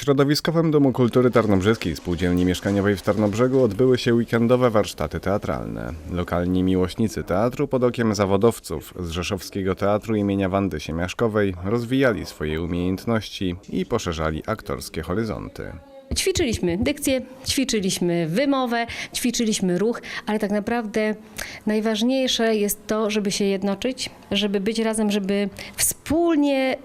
Środowiskowym Domu Kultury Tarnobrzyskiej Spółdzielni Mieszkaniowej w Tarnobrzegu odbyły się weekendowe warsztaty teatralne. Lokalni miłośnicy teatru pod okiem zawodowców z Rzeszowskiego Teatru imienia Wandy Siemiaszkowej rozwijali swoje umiejętności i poszerzali aktorskie horyzonty. Ćwiczyliśmy dykcję, ćwiczyliśmy wymowę, ćwiczyliśmy ruch, ale tak naprawdę najważniejsze jest to, żeby się jednoczyć, żeby być razem, żeby wspólnie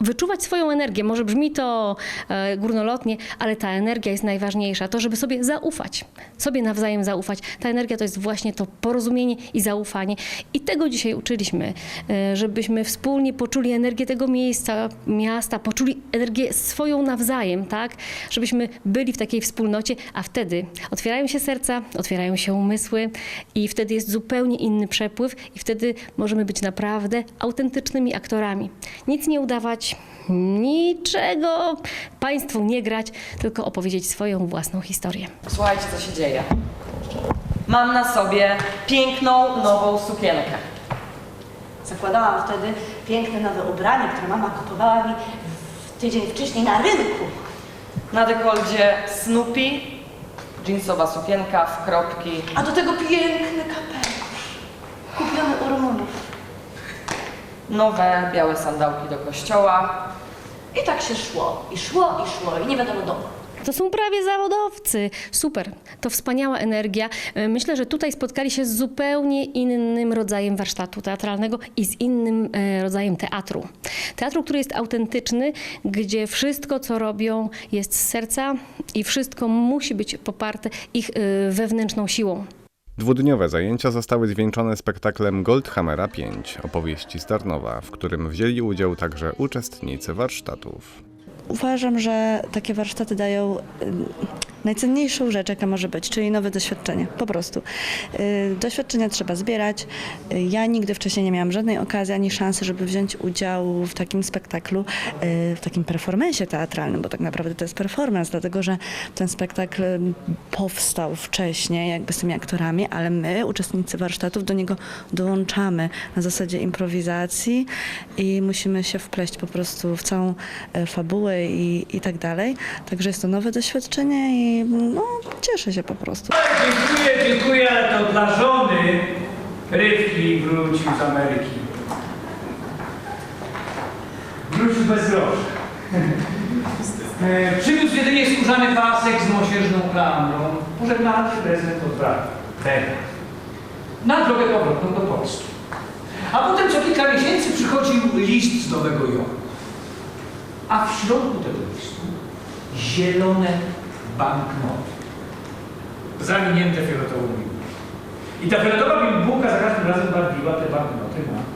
wyczuwać swoją energię. Może brzmi to e, górnolotnie, ale ta energia jest najważniejsza. To, żeby sobie zaufać, sobie nawzajem zaufać. Ta energia to jest właśnie to porozumienie i zaufanie. I tego dzisiaj uczyliśmy, e, żebyśmy wspólnie poczuli energię tego miejsca, miasta, poczuli energię swoją nawzajem, tak? Żebyśmy byli w takiej wspólnocie, a wtedy otwierają się serca, otwierają się umysły i wtedy jest zupełnie inny przepływ i wtedy możemy być naprawdę autentycznymi aktorami. Nic nie udawać, niczego Państwu nie grać, tylko opowiedzieć swoją własną historię. Słuchajcie, co się dzieje. Mam na sobie piękną, nową sukienkę. Zakładałam wtedy piękne nowe ubranie, które mama kupowała mi tydzień wcześniej na rynku. Na dekoldzie Snoopy, jeansowa sukienka w kropki. A do tego piękny kapelusz. Kupiony u Rumunów. nowe, białe sandałki do kościoła. I tak się szło, i szło, i szło, i nie wiadomo dokąd. To są prawie zawodowcy. Super, to wspaniała energia. E, Myślę, że tutaj spotkali się z zupełnie innym rodzajem warsztatu teatralnego i z innym e, rodzajem teatru. Teatru, który jest autentyczny, gdzie wszystko, co robią, jest z serca i wszystko musi być poparte ich e, wewnętrzną siłą. Dwudniowe zajęcia zostały zwieńczone spektaklem Goldhammera 5, opowieści z Tarnowa, w którym wzięli udział także uczestnicy warsztatów. Uważam, że takie warsztaty dają najcenniejszą rzecz, jaka może być, czyli nowe doświadczenie. Po prostu. Y, Doświadczenia trzeba zbierać. Y, Ja nigdy wcześniej nie miałam żadnej okazji ani szansy, żeby wziąć udział w takim spektaklu, y, w takim performensie teatralnym, bo tak naprawdę to jest performance, dlatego że ten spektakl powstał wcześniej, jakby z tymi aktorami, ale my, uczestnicy warsztatów, do niego dołączamy na zasadzie improwizacji i musimy się wpleść po prostu w całą fabułę i, i tak dalej. Także jest to nowe doświadczenie i no, cieszę się po prostu. Dziękuję, dziękuję, ale to dla żony Rybki wrócił z Ameryki. Wrócił bez grosza. E, Przywiózł jedynie skórzany pasek z mosiężną klamrą. Pożegnalny prezent od brata. Na drogę powrotną do Polski. A potem co kilka miesięcy przychodził list z Nowego Jorku. A w środku tego listu zielone banknoty zawinięte fioletową bibułką. I ta fioletowa bibułka za każdym razem barwiła te banknoty na